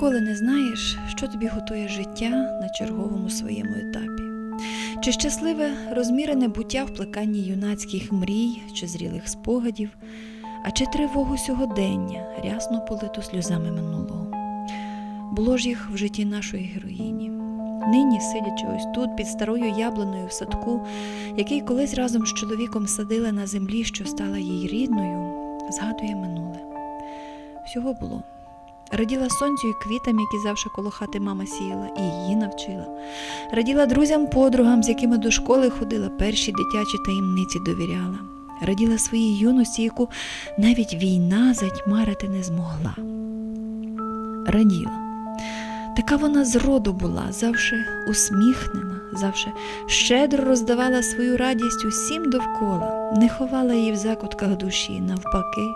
Ніколи не знаєш, що тобі готує життя на черговому своєму етапі. Чи щасливе розмірене буття в плеканні юнацьких мрій чи зрілих спогадів, а чи тривогу сьогодення, рясно политу сльозами минулого. Було ж їх в житті нашої героїні. Нині, сидячи ось тут, під старою яблуною в садку, який колись разом з чоловіком садила на землі, що стала їй рідною, згадує минуле. Всього було. Раділа сонцю і квітам, які завше коло хати мама сіяла, і її навчила. Раділа друзям-подругам, з якими до школи ходила, перші дитячі таємниці довіряла. Раділа своїй юності, яку навіть війна затьмарити не змогла. Раділа. Така вона зроду була, завше усміхнена, завше щедро роздавала свою радість усім довкола, не ховала її в закутках душі, навпаки,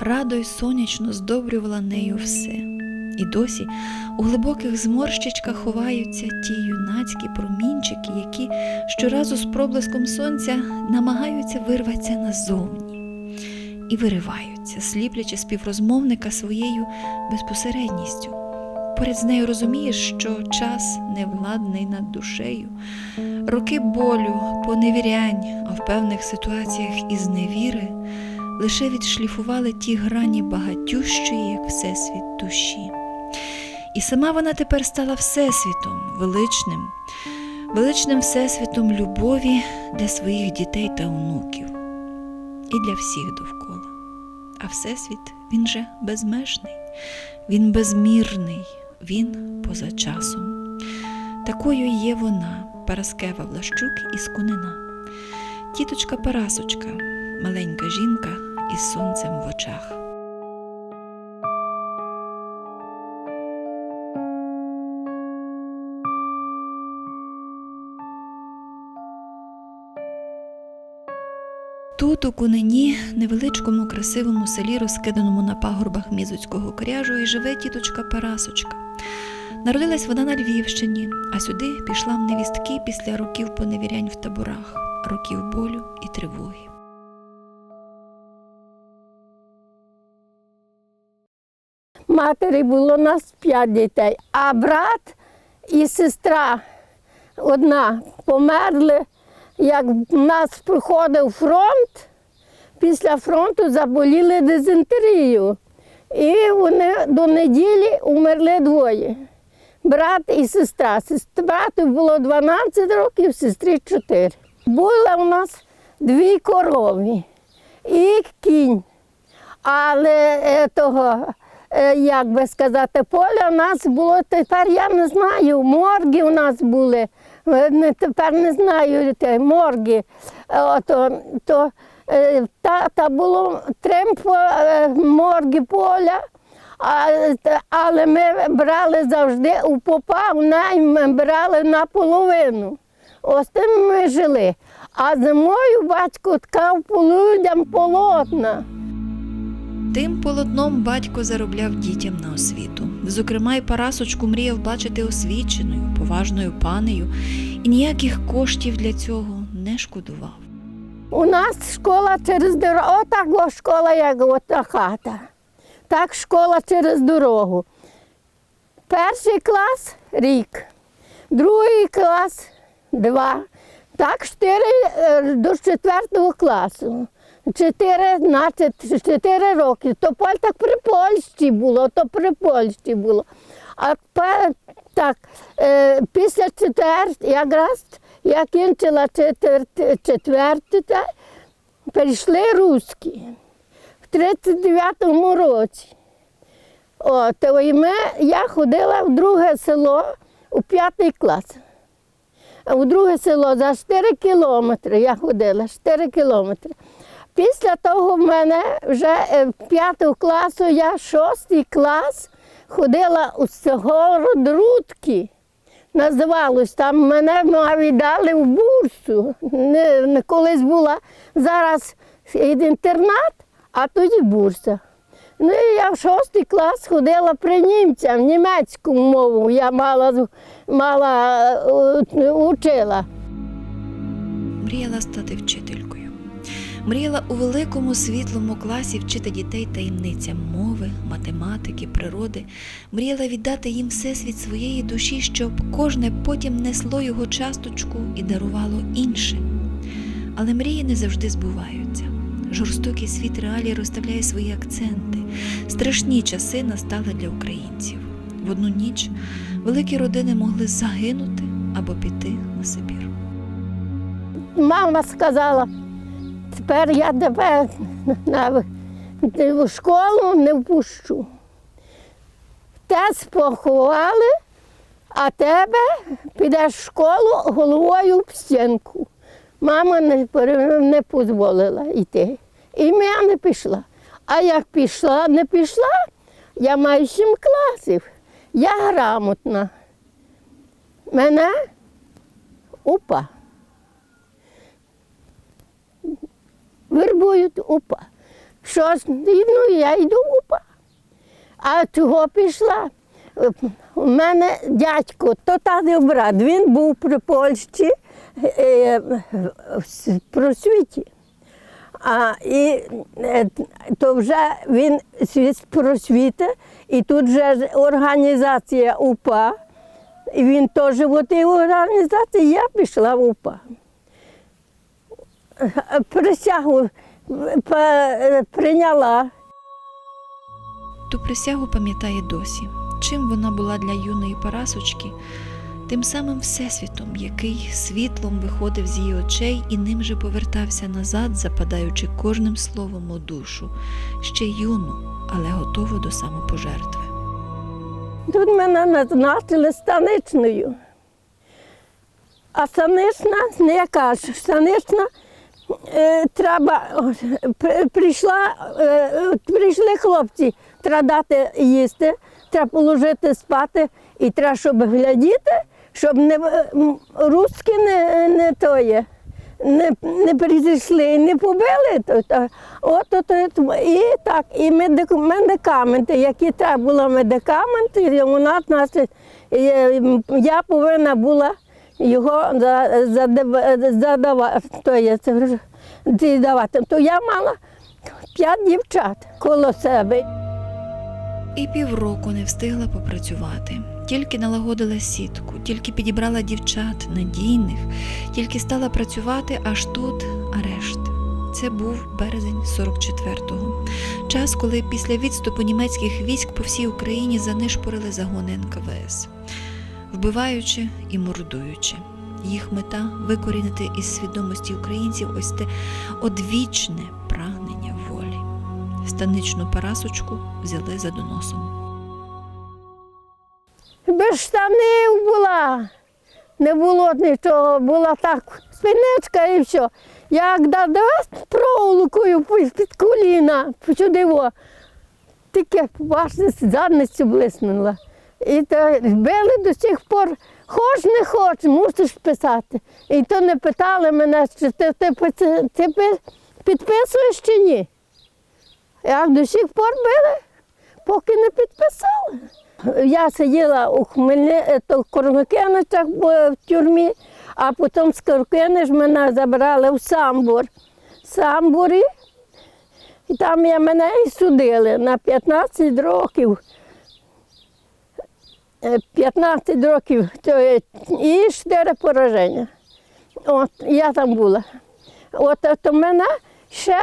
радо й сонячно здобрювала нею все. І досі у глибоких зморщичках ховаються ті юнацькі промінчики, які щоразу з проблиском сонця намагаються вирватися назовні і вириваються, сліплячи співрозмовника своєю безпосередністю. Поряд з нею розумієш, що час невладний над душею, роки болю, поневірянь, а в певних ситуаціях і зневіри лише відшліфували ті грані багатющої, як всесвіт душі. І сама вона тепер стала всесвітом, величним, величним всесвітом любові для своїх дітей та онуків і для всіх довкола. А всесвіт він же безмежний, він безмірний, він поза часом. Такою є вона, Параскева Влащук із Кунина, тіточка Парасочка, маленька жінка із сонцем в очах. Тут, у Кунині, невеличкому красивому селі, розкиданому на пагорбах Мізуцького кряжу, і живе тіточка Парасочка. Народилась вона на Львівщині, а сюди пішла в невістки після років поневірянь в таборах, років болю і тривоги. Матері було нас п'ять дітей, а брат і сестра одна померли. Як в нас проходив фронт, після фронту заболіли дизентерією. І вони до неділі умерли двоє. Брат і сестра. Брату було 12 років, сестрі 4. Було у нас дві корови і кінь. Але е, того, е, як би сказати, поля у нас було тепер, я не знаю, морги у нас були. Е, Тепер не знаю морги. Ото, то, е, та, та було три е, морги поля. Але ми брали завжди у попа, у найм брали наполовину. Ось тим ми жили. А зимою батько ткав по людям полотна. Тим полотном батько заробляв дітям на освіту. Зокрема, й Парасочку мріяв бачити освіченою, поважною панею, і ніяких коштів для цього не шкодував. У нас школа через дорогу. Отак школа, як ота хата. Так школа через дорогу. Перший клас рік, другий клас два. Так, чотири е, до четвертого класу. Чотири, значить, чотири роки. То так при Польщі було, то при Польщі було. А так, е, після четвертого, якраз я кінчила та, прийшли руські в 39-му році. О, і ми, я ходила в друге село у п'ятий клас. А у друге село за 4 кілометри я ходила, 4 кілометри. Після того в мене вже е, п'ятого класу, я шостий клас ходила у Сгород Рудки. Називалось там мене навіть дали в бурсу. Не, не колись була зараз інтернат, а тоді бурса. Ну і я в шостий клас ходила при німцям, німецьку мову я мала, мала е, учила. Мріяла стати вчителькою. Мріяла у великому світлому класі вчити дітей таємницям мови, математики, природи. Мріяла віддати їм всесвіт своєї душі, щоб кожне потім несло його часточку і дарувало іншим. Але мрії не завжди збуваються. Жорстокий світ реалій розставляє свої акценти. Страшні часи настали для українців. В одну ніч великі родини могли загинути або піти на Сибір. Мама сказала, тепер я тебе в школу не впущу. Те поховали, а тебе підеш в школу головою в стінку. Мама не, не дозволила йти. І я не пішла. А як пішла, не пішла, я маю сім класів. Я грамотна. Мене упа. Вербують УПА. Що ну я йду УПА. А чого пішла? У мене дядько, то татів брат, він був при Польщі е, в просвіті. А, і е, то вже він світ просвіти, і тут вже організація УПА. І він теж в тій організації, я пішла в УПА присягу прийняла. Ту присягу пам'ятає досі. Чим вона була для юної Парасочки, тим самим всесвітом, який світлом виходив з її очей і ним же повертався назад, западаючи кожним словом у душу, ще юну, але готову до самопожертви. Тут мене назначили станичною. А станична, не кажу, станична треба, прийшла, е, прийшли хлопці, треба дати їсти, треба положити спати, і треба, щоб глядіти, щоб не, е, русські не, не тоє. Не, не прийшли, не побили. То, то, от, от, от, і так, і медикаменти, які треба було медикаменти, вона нас, е, я повинна була його за- задавати, то я мала п'ять дівчат коло себе. І півроку не встигла попрацювати. Tільки налагодила сітку, тільки підібрала дівчат надійних, тільки стала працювати, аж тут арешт. Це був березень 44-го. Час, коли після відступу німецьких військ по всій Україні занишпорили загони НКВС, вбиваючи і мордуючи. Їх мета викорінити із свідомості українців ось те одвічне прагнення волі. Станичну парасочку взяли за доносом. Без штанів була. Не було нічого, була так спиничка і все. Як дасть проволокою під коліна, сюди во, таке бачите, задницю блиснула. І то били до сих пор, хоч не хоч, мусиш писати. І то не питали мене, чи ти, ти, ти підписуєш чи ні. Як до сих пор били, поки не підписали. Я сиділа у Хмельни... е, то в Корнокиничах в тюрмі, а потім з Корнокинич мене забрали в Самбур. Самбурі, і там я мене і судили на 15 років. Е, 15 років то і 4 пораження. От, я там була. От, от мене ще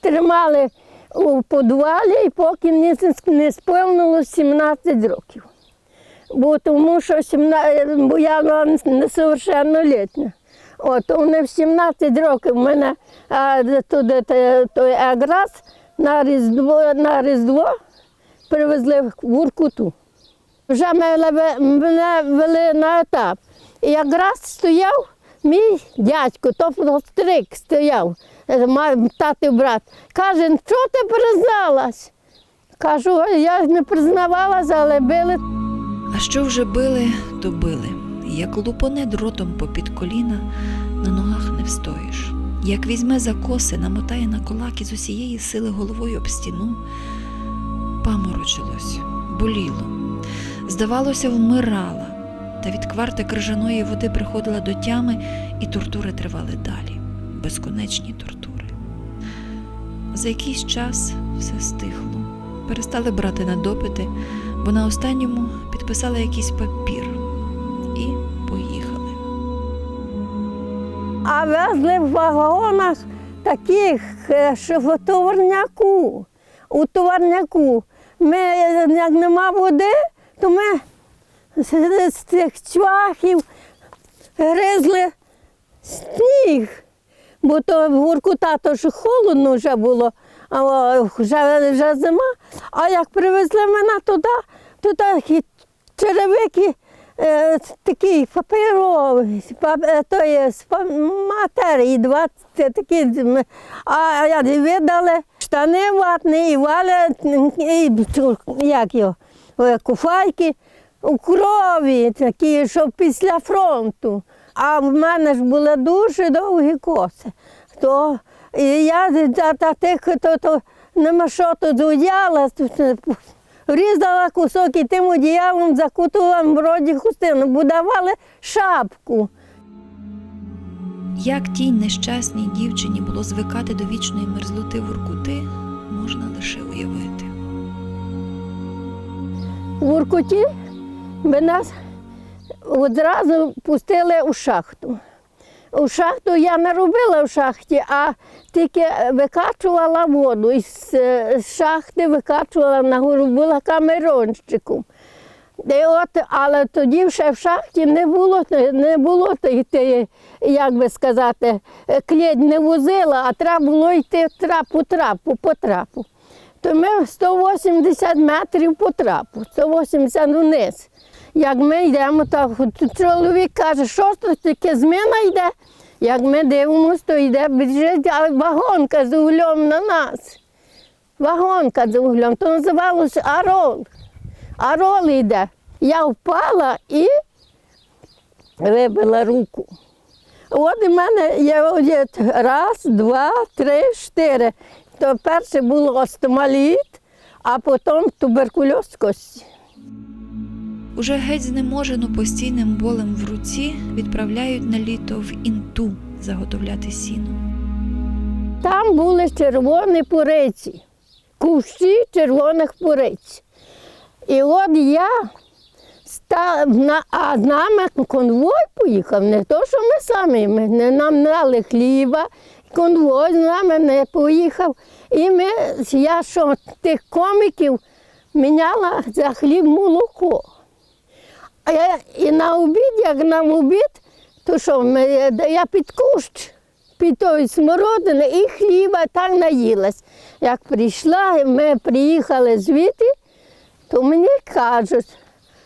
тримали у підвалі, поки не, не сповнило 17 років. Бо тому що 17, бо я була несовершеннолітня. От, вони в 17 років мене а, туди той якраз на Різдво, на Різдво привезли в Воркуту. Вже мене, вели на етап. І якраз стояв мій дядько, то стрик стояв, е, татів брат. Каже, що ти призналась? Кажу, я не признавалася, але били. А що вже били, то били. Як лупоне дротом попід коліна, на ногах не встоїш. Як візьме за коси, намотає на кулак і з усієї сили головою об стіну, паморочилось, боліло. Здавалося, вмирала, та від кварти крижаної води приходила до тями, і тортури тривали далі, безконечні тортури. За якийсь час все стихло. Перестали брати на допити, бо на останньому підписали якийсь папір і поїхали. А везли в вагонах таких, е, що в товарняку. У товарняку. Ми, як нема води, то ми з, цих чвахів гризли сніг. Бо то в Воркута то ж холодно вже було, а вже, вже зима. А як привезли мене туди, то такі черевики е, такі паперові, пап, е, то є матерії, 20 такі, а я видали штани ватні, і валя, і як його, куфайки у крові, такі, що після фронту. А в мене ж були дуже довгі коси. То і я та, та тих, то, то нема що тут е, Різала кусок і тим одіялом закутувала вроді хустину, бо давали шапку. Як тій нещасній дівчині було звикати до вічної мерзлоти Воркути, можна лише уявити. В Уркуті би нас одразу пустили у шахту. У шахту я не робила в шахті, а тільки викачувала воду. Із е, шахти викачувала нагору, була камеронщиком. І от, але тоді ще в шахті не було, не було ти, ти, як би сказати, клєдь не возила, а треба було йти трап по трапу, по трапу. То ми 180 метрів по трапу, 180 вниз. Як ми йдемо, от чоловік каже, що ж таке зміна йде. Як ми дивимося, то йде біжить а вагонка з углем на нас. Вагонка з углем, то називалося Арол. Арол йде. Я впала і вибила руку. От у мене є раз, два, три, чотири. То перше було остомаліт, а потім туберкульоз кості. Уже геть знеможену постійним болем в руці відправляють на літо в інту заготовляти сіно. Там були червоні пуриці, кущі червоних пуриць. І от я став на, а з нами конвой поїхав, не то, що ми самі. Ми не нам дали хліба, конвой з нами не поїхав. І ми, я що тих коміків міняла за хліб молоко. А я, і на обід, як на обід, то що, я під кущ, під тої смородини і хліба так наїлась. Як прийшла, ми приїхали звідти, то мені кажуть,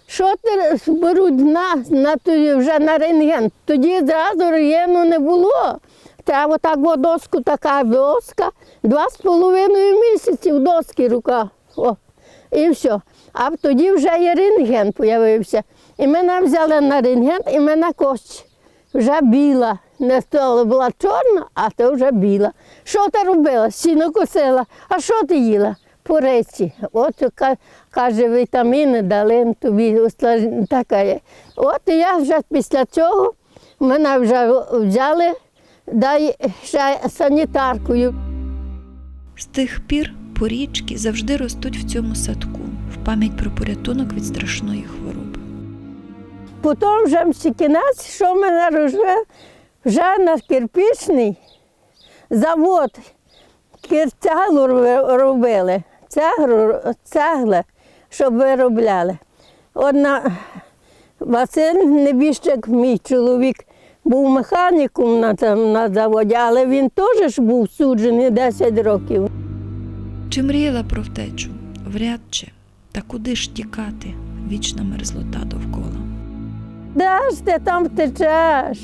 що ти беруть на, на вже на рентген. Тоді зразу рентгену не було. Треба так о, доску, така доска, два з половиною місяці в доски рука. О, і все. А тоді вже і рентген з'явився. І мене взяли на рентген, і мене кость вже біла. Не то була чорна, а то вже біла. Що ти робила? Сіно косила. А що ти їла? Пориці. От каже, вітаміни дали тобі усла- така є. От я вже після цього мене вже взяли, дай ще санітаркою. З тих пір порічки завжди ростуть в цьому садку в пам'ять про порятунок від страшної хвороби. Потім вже кінець, що мене рожив, вже на кирпічний завод цеглу робили, цеглу, цегли, щоб виробляли. Одна Василь Небіщик, мій чоловік, був механіком на, там, на заводі, але він теж ж був суджений 10 років. Чи мріяла про втечу? Вряд чи. Та куди ж тікати? Вічна мерзлота довкола. Де ж ти там втечеш?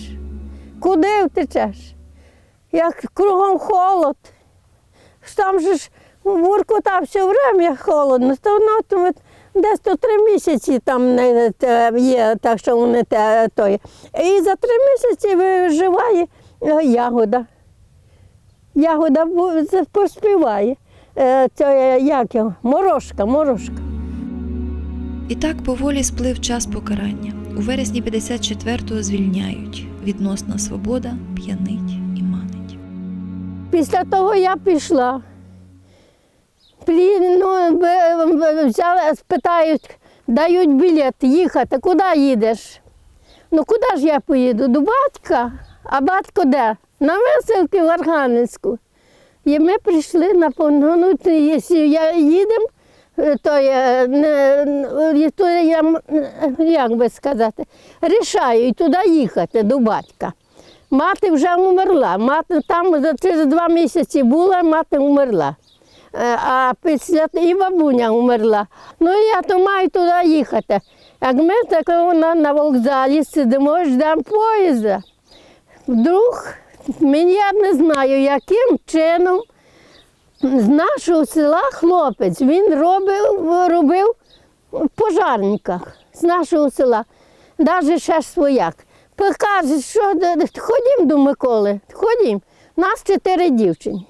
Куди втечеш? Як кругом холод. Там же ж в Воркута все время холодно, то, то от десь то три місяці там є, так що вони те, то є. І за три місяці виживає е, ягода. Ягода поспіває. Е, Це як його? Морошка, морошка. І так поволі сплив час покарання. У вересні 54-го звільняють. Відносна свобода п'янить і манить. Після того я пішла. Ну, спитають, дають білет їхати, куди їдеш? Ну куди ж я поїду? До батька. А батько де? На веселки в Архангельську. І ми прийшли на пон- ну, якщо я їдемо, е, то я, не, не- то я е, як би сказати, рішаю і туди їхати до батька. Мати вже умерла. Мати там через два місяці була, мати умерла. А після і бабуня умерла. Ну я то маю туди їхати. Як ми так на, на вокзалі сидимо, ждемо поїзда. Вдруг мені я не знаю, яким чином з нашого села хлопець він робив, робив в пожарниках з нашого села, навіть ще свояк. Каже, що ходім до Миколи, ходім. Нас чотири дівчини.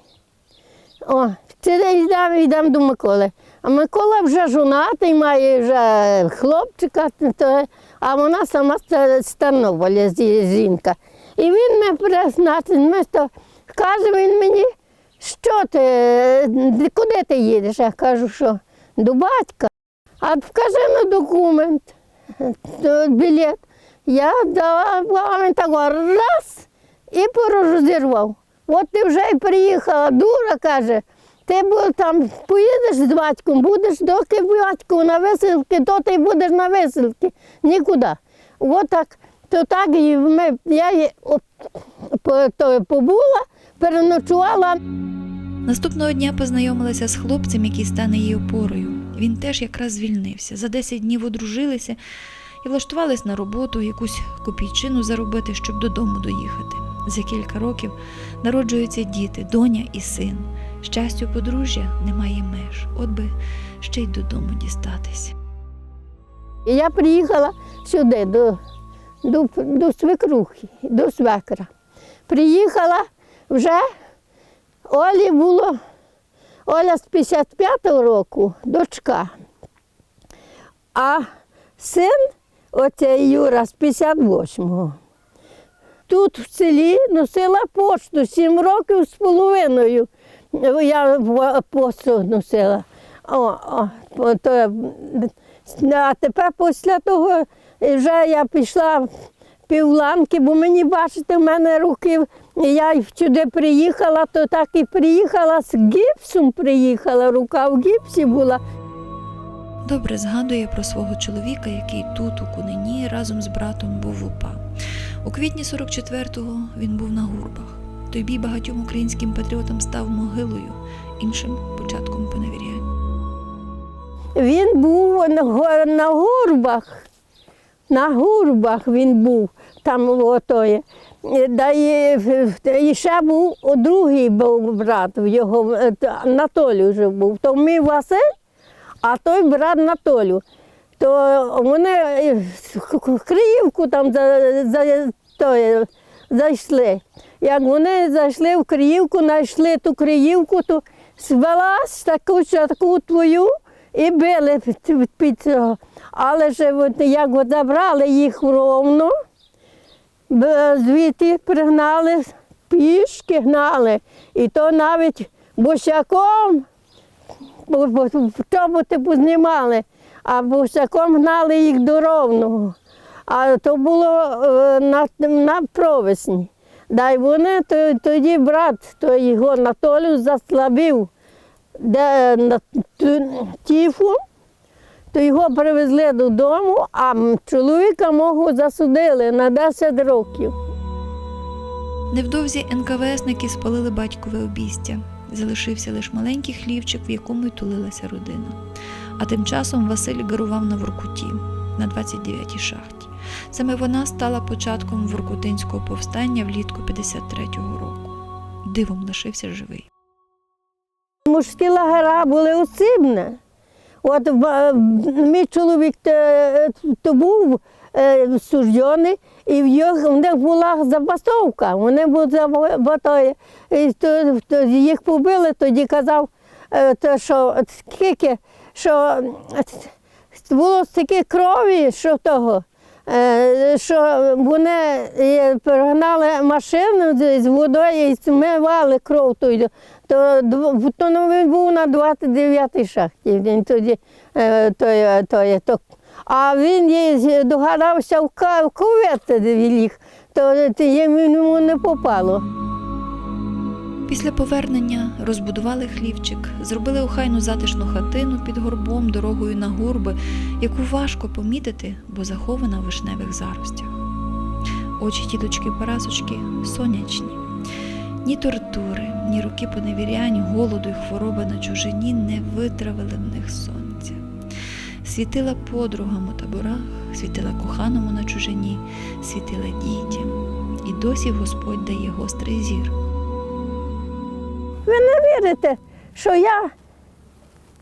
О, чотири йдемо, йдемо до Миколи. А Микола вже жонатий, має вже хлопчика, а вона сама з Тернополя жінка. І він мене признати, ми то каже він мені, що ти, куди ти їдеш? Я кажу, що до батька. А вкажи на документ, білет. Я дала, він раз і порозірвав. От ти вже й приїхала, дура каже. Ти там поїдеш з батьком, будеш доки батько на веселки, то ти будеш на веселки. Нікуди. От то так і ми, я то побула, переночувала. Наступного дня познайомилася з хлопцем, який стане її опорою. Він теж якраз звільнився. За 10 днів одружилися і влаштувались на роботу, якусь копійчину заробити, щоб додому доїхати. За кілька років народжуються діти, доня і син. Щастю подружжя немає меж, от би ще й додому дістатися. Я приїхала сюди, до, до, до свекрухи, до свекра. Приїхала вже Олі було, Оля з 55-го року, дочка. А син, оцей Юра, з 58-го. Тут в селі носила пошту 7 років з половиною. Я в- носила. О, о, то, а тепер після того вже я пішла півланки, бо мені бачите, в мене руки. Я сюди приїхала, то так і приїхала з гіпсом приїхала, рука в гіпсі була. Добре згадує про свого чоловіка, який тут, у Кунині, разом з братом був в УПА. У квітні 44-го він був на гурбах. Той бій багатьом українським патріотам став могилою, іншим початком поневіряння. Він був на, го- на гурбах. Він був там отоє. Да і, і ще був другий був брат, його е, Анатолій вже був. То мій Василь, а той брат Анатолію. То вони е, Криївку там за, за, тоє, зайшли. Як вони зайшли в Криївку, знайшли ту Криївку, то звелась таку, таку твою і били під, цього. Але ж як забрали їх ровно, звідти пригнали, пішки гнали. І то навіть босяком чоботи познімали, а босяком гнали їх до ровного. А то було е, на, на провесні. Да, й вони то, тоді брат, то його Анатолію заслабив, де на тіфу, то його привезли додому, а чоловіка мого засудили на 10 років. Невдовзі НКВСники спалили батькове обістя. Залишився лише маленький хлівчик, в якому й тулилася родина. А тим часом Василь гарував на Воркуті на 29-й шахті. Саме вона стала початком Воркутинського повстання влітку 53-го року. Дивом лишився живий. Мужські лагера були осібні. От мій чоловік то був е, суждений, і в їх, в них була забастовка. Вони були. І то, то їх побили, тоді казав, е, то, що скільки, що е, було стільки крові, що того. Е, Що вони е, перегнали машину з- водою і змивали кров ту. то, то ну, він був на 29-й шахті. Він тоді, е, той, той, то, а він догадався в, кувет ліг, то йому не попало. Після повернення розбудували хлівчик, зробили охайну затишну хатину під горбом дорогою на гурби, яку важко помітити, бо захована в вишневих заростях. Очі тіточки Парасочки сонячні. Ні тортури, ні роки поневірянь, голоду й хвороби на чужині не витравили в них сонця. Світила подругам у таборах, світила коханому на чужині, світила дітям, і досі Господь дає гострий зір. Ви не вірите, що я,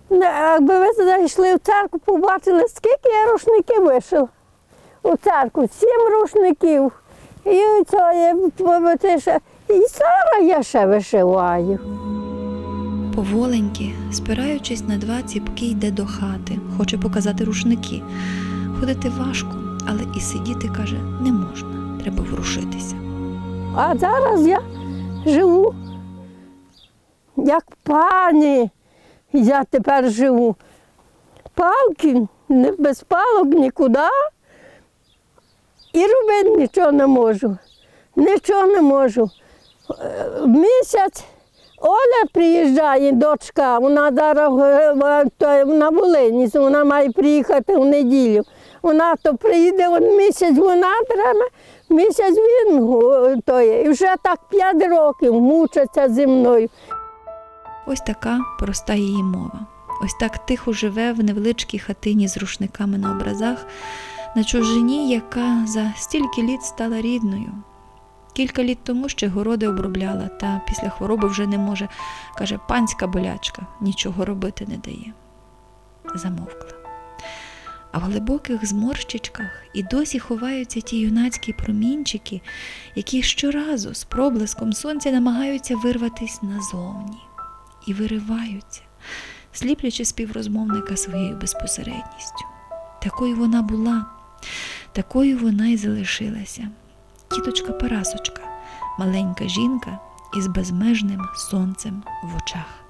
якби ви зайшли в церкву, побачили, скільки я рушників вишив у церкву, сім рушників. І це ще- і зараз я ще вишиваю. Поволеньки, спираючись на два ціпки, йде до хати, хоче показати рушники. Ходити важко, але і сидіти, каже, не можна, треба ворушитися. А зараз я живу як пані. Я тепер живу. Палки, без палок нікуди. І робити нічого не можу. Нічого не можу. Е, місяць Оля приїжджає, дочка, вона зараз е, то на Волині, вона має приїхати в неділю. Вона то приїде один місяць, вона треба, місяць він то є. І вже так п'ять років мучиться зі мною. Ось така проста її мова. Ось так тихо живе в невеличкій хатині з рушниками на образах, на чужині, яка за стільки літ стала рідною. Кілька літ тому ще городи обробляла, та після хвороби вже не може, каже, панська болячка, нічого робити не дає. Замовкла. А в глибоких зморщичках і досі ховаються ті юнацькі промінчики, які щоразу з проблиском сонця намагаються вирватися назовні і вириваються, сліплячи співрозмовника своєю безпосередністю. Такою вона була, такою вона й залишилася. Тіточка Парасочка, маленька жінка із безмежним сонцем в очах.